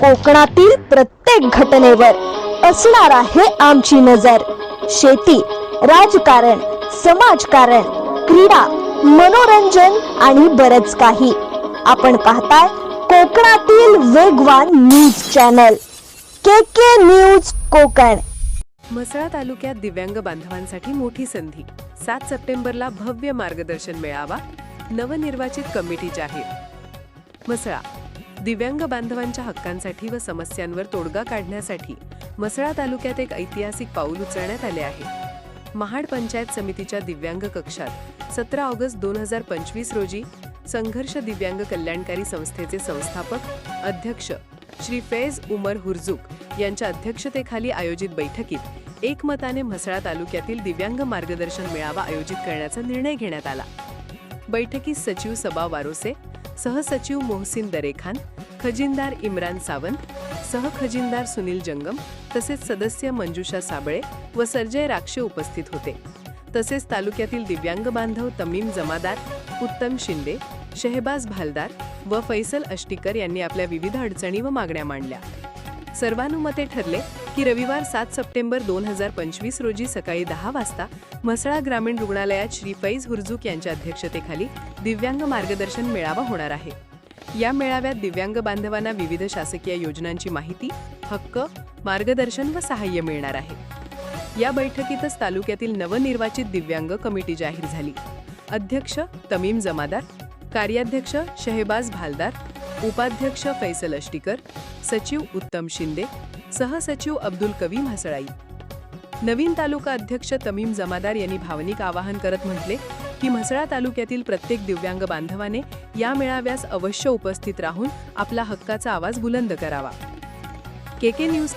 कोकणातील प्रत्येक घटनेवर असणार आहे आमची नजर. शेती राजकारण समाजकारण क्रीडा मनोरंजन आणि बरच काही. आपण पाहताय कोकणातील वेगवान news channel. K K news Konkan. Mhasla तालुक्यात दिव्यांग बांधवांसाठी मोठी संधी. सात सप्टेंबरला भव्य मार्गदर्शन मेळावा. नवनिर्वाचित कमिटी जाहीर. म्हसळा दिव्यांग बांधवांच्या हक्कांसाठी व समस्यांवर तोडगा काढण्यासाठी म्हसळा तालुक्यात एक ऐतिहासिक पाऊल उचलण्यात आले आहे. महाड पंचायत समितीच्या दिव्यांग कक्षात सतरा ऑगस्ट दोन हजार पंचवीस रोजी संघर्ष दिव्यांग कल्याणकारी संस्थेचे संस्थापक अध्यक्ष श्री फैज उमर हुरजुक यांच्या अध्यक्षतेखाली आयोजित बैठकीत एकमताने म्हसळा तालुक्यातील दिव्यांग मार्गदर्शन मेळावा आयोजित करण्याचा निर्णय घेण्यात आला. बैठकीत सचिव सबा वारोसे सहसचिव मोहसिन दरेखान खजिनदार इम्रान सावंत सहखजिनदार सुनील जंगम तसेच सदस्य मंजुषा साबळे व सर्जय राक्षे उपस्थित होते. तसेच तालुक्यातील दिव्यांग बांधव तमीम जमादार उत्तम शिंदे शहबाज भालदार व फैसल अष्टीकर यांनी आपल्या विविध अडचणी व मागण्या मांडल्या. सर्वानुमते ठरले की रविवार सात सप्टेंबर दोन हजार पंचवीस रोजी सकाळी दहा वाजता म्हसळा ग्रामीण रुग्णालयात श्री फैज हुरजूक यांच्या अध्यक्षतेखाली दिव्यांग मार्गदर्शन मेळावा होणार आहे. या मेळाव्यात दिव्यांग बांधवांना विविध शासकीय योजनांची माहिती हक्क मार्गदर्शन व सहाय्य मिळणार आहे. या बैठकीतच तालुक्यातील नवनिर्वाचित दिव्यांग कमिटी जाहीर झाली. अध्यक्ष तमीम जमादार कार्याध्यक्ष शहेबाज भालदार उपाध्यक्ष फैसल अष्टीकर सचिव उत्तम शिंदे सहसचिव अब्दुल कवीम हसळाई नवीन तालुका अध्यक्ष तमीम जमादार यांनी भावनिक आवाहन करत म्हटले की म्हसळा तालुक्यातील प्रत्येक दिव्यांग बांधवाने या मेळाव्यास अवश्य उपस्थित राहून आपला हक्काचा आवाज बुलंद करावा. के के न्यूज